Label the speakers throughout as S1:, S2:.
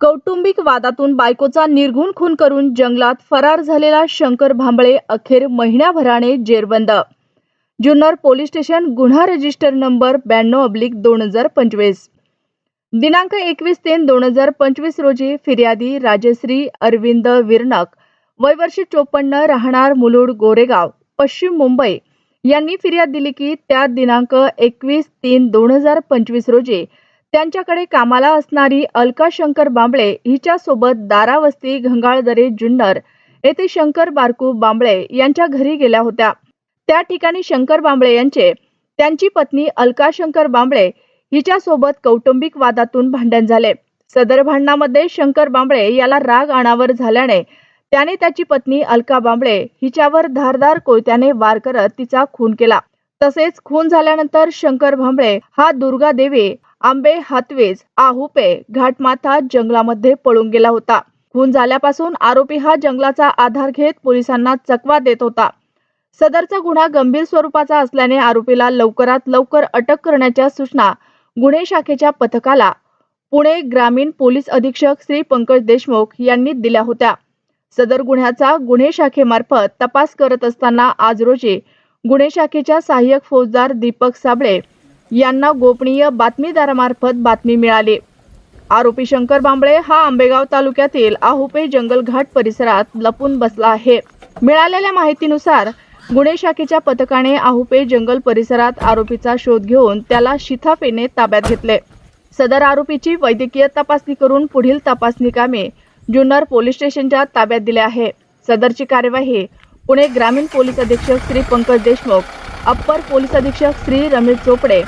S1: कौटुंबिक वादातून बायकोचा निर्घुण खून करून जंगलात फरार झालेला शंकर भांबळे अखेर महिन्याभराने जेरबंद. जुन्नर पोलीस स्टेशन गुन्हा रजिस्टर नंबर ब्याण्णव अब्लिक दोन हजार पंचवीस. दिनांक एकवीस तीन दोन हजार पंचवीस रोजी फिर्यादी राजश्री अरविंद विरनक वय वर्ष चोपन्न राहणार मुलुड गोरेगाव पश्चिम मुंबई यांनी फिर्याद दिली की त्या दिनांक एकवीस तीन दोन हजार पंचवीस रोजी त्यांच्याकडे कामाला असणारी अलका शंकर बांबळे हिच्यासोबत दारावस्ती घंगाळदरे जुन्नर येथे शंकर बारकू बांबळे यांच्या घरी गेल्या होत्या. त्या ठिकाणी शंकर बांबळे यांचे त्यांची पत्नी अलका शंकर बांबळे हिच्यासोबत कौटुंबिक वादातून भांडण झाले. सदर भांडणामध्ये शंकर बांबळे याला राग अनावर झाल्याने त्याने त्याची पत्नी अलका बांबळे हिच्यावर धारदार कोयत्याने वार करत तिचा खून केला. तसेच खून झाल्यानंतर शंकर भांबळे हा दुर्गा देवी आंबे हातवेज आहुपे घाटमाथा जंगलामध्ये पळून गेला होता. खून झाल्यापासून आरोपी हा जंगलाचा आधार घेत पोलिसांना चकवा देत होता. सदरचा गुन्हा गंभीर स्वरूपाचा असल्याने आरोपीला लवकरात लवकर अटक करण्याच्या सूचना गुन्हे शाखेच्या पथकाला पुणे ग्रामीण पोलीस अधीक्षक श्री पंकज देशमुख यांनी दिल्या होत्या. सदर गुन्ह्याचा गुन्हे शाखेमार्फत तपास करत असताना आज रोजी गुन्हे शाखेच्या सहाय्यक फौजदार दीपक साबळे यांना गोपनीय बातमीदारामार्फत बातमी मिळाली. आरोपी शंकर बांबळे हा आंबेगाव तालुक्यातील आहुपे जंगल घाट परिसरात लपून बसला आहे. मिळालेल्या माहितीनुसार गुन्हे शाखेच्या पथकाने आहुपे जंगल परिसरात आरोपीचा शोध घेऊन त्याला शिथाफेने ताब्यात घेतले. सदर आरोपीची वैद्यकीय तपासणी करून पुढील तपासणी कामे जुन्नर पोलीस स्टेशनच्या ताब्यात दिले आहे. सदरची कार्यवाही पुणे ग्रामीण पोलीस अधीक्षक श्री पंकज देशमुख अप्पर पोलीस अधीक्षक श्री रमेश चोपडे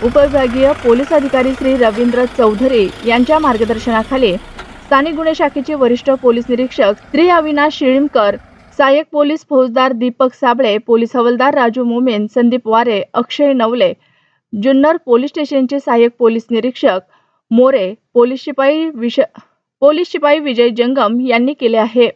S1: उपविभागीय पोलीस अधिकारी श्री रवींद्र चौधरी यांच्या मार्गदर्शनाखाली स्थानिक गुन्हे शाखेचे वरिष्ठ पोलीस निरीक्षक श्री अविनाश शिळीमकर सहाय्यक पोलीस फौजदार दीपक साबळे पोलीस हवालदार राजू मोमेन संदीप वारे अक्षय नवले जुन्नर पोलीस स्टेशनचे सहाय्यक पोलीस निरीक्षक मोरे पोलीस शिपाई विश पोलीस शिपाई विजय जंगम यांनी केले आहे.